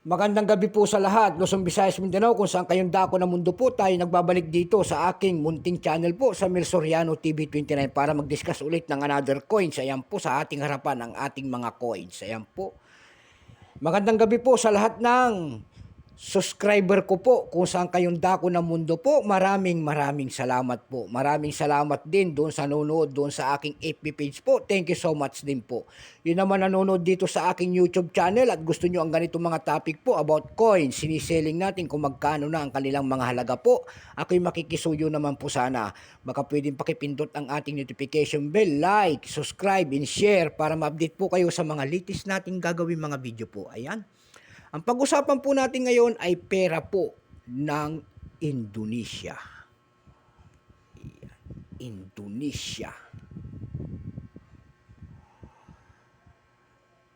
Magandang gabi po sa lahat, Luzon, Visayas, Mindanao, kung saan kayong dako ng mundo po, tayo nagbabalik dito sa aking munting channel po sa Mil Soriano TV29 para mag-discuss ulit ng another coins. Ayan po sa ating harapan ang ating mga coins. Ayan po. Magandang gabi po sa lahat ng subscriber ko po kung saan kayong dako ng mundo po. Maraming maraming salamat po. Maraming salamat din doon sa nanonood doon sa aking FB page po. Thank you so much din po. Yun naman nanonood dito sa aking YouTube channel at gusto nyo ang ganitong mga topic po about coins. Siniselling natin kung magkano na ang kanilang mga halaga po. Ako'y makikisuyo naman po sana. Baka pwedeng pakipindot ang ating notification bell, like, subscribe, and share para ma-update po kayo sa mga latest nating gagawin mga video po. Ayan. Ang pag-usapan po natin ngayon ay pera po ng Indonesia. Indonesia.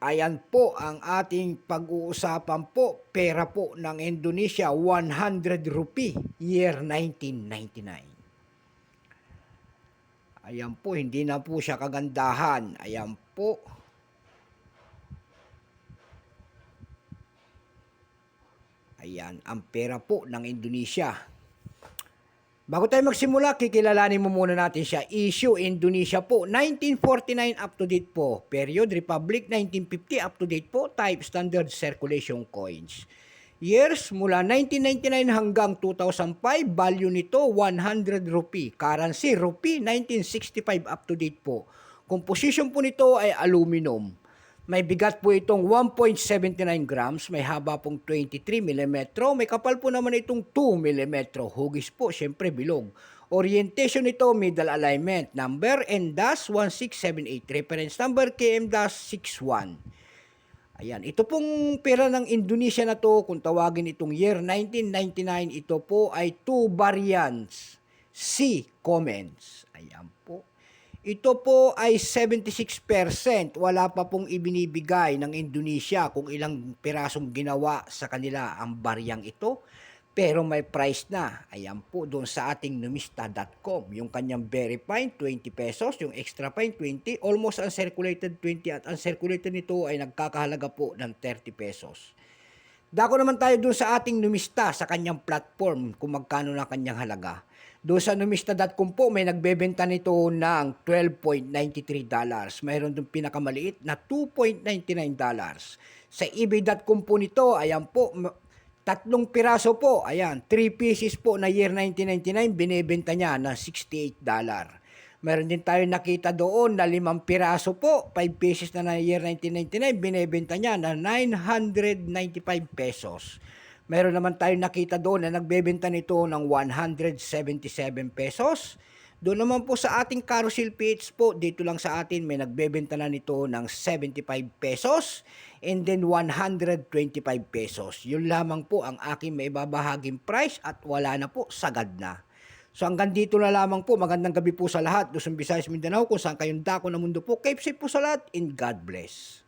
Ayan po ang ating pag-uusapan po, pera po ng Indonesia, 100 rupee, year 1999. Ayan po, hindi na po siya kagandahan. Ayan po. Ayan, ang pera po ng Indonesia. Bago tayo magsimula, kikilalanin mo muna natin siya. Issue Indonesia po, 1949 up to date po. Period Republic, 1950 up to date po. Type Standard Circulation Coins. Years mula 1999 hanggang 2005, value nito 100 rupee. Currency rupee 1965 up to date po. Composition po nito ay aluminum. May bigat po itong 1.79 grams, may haba pong 23 mm, may kapal po naman itong 2 mm. Hugis po, syempre bilog. Orientation nito, middle alignment. Number N-1678. Reference number KM-61. Ayan, ito pong pera ng Indonesia na to, kung tawagin itong year 1999, ito po ay two variants. C comments. Ayan po. Ito po ay 76%. Wala pa pong ibinibigay ng Indonesia kung ilang pirasong ginawa sa kanila ang baryang ito. Pero may price na. Ayan po doon sa ating numista.com. Yung kanyang very fine, 20 pesos. Yung extra fine, 20. Almost uncirculated, 20. At uncirculated nito ay nagkakahalaga po ng 30 pesos. Dako naman tayo doon sa ating numista sa kanyang platform kung magkano na kanyang halaga. Doon sa numista.com po may nagbebenta nito ng 12.93 dollars. Mayroon doon pinakamaliit na 2.99 dollars. Sa ebay.com po nito, ayan po, tatlong piraso po, ayan, 3 pieces po na year 1999, binebenta niya na 68 dollar. Meron din tayo nakita doon na limang piraso po, 5 pieces na na year 1999, binebenta niya na 995 pesos. Meron naman tayo nakita doon na nagbebenta nito ng 177 pesos. Doon naman po sa ating carousel page po, dito lang sa atin may nagbebenta na nito ng 75 pesos and then 125 pesos. Yun lamang po ang aking may babahaging price at wala na po, sagad na. So hanggang dito na lamang po. Magandang gabi po sa lahat. Luzon, Visayas, Mindanao kung saan kayong dako ng mundo po. Keep safe po sa lahat and God bless.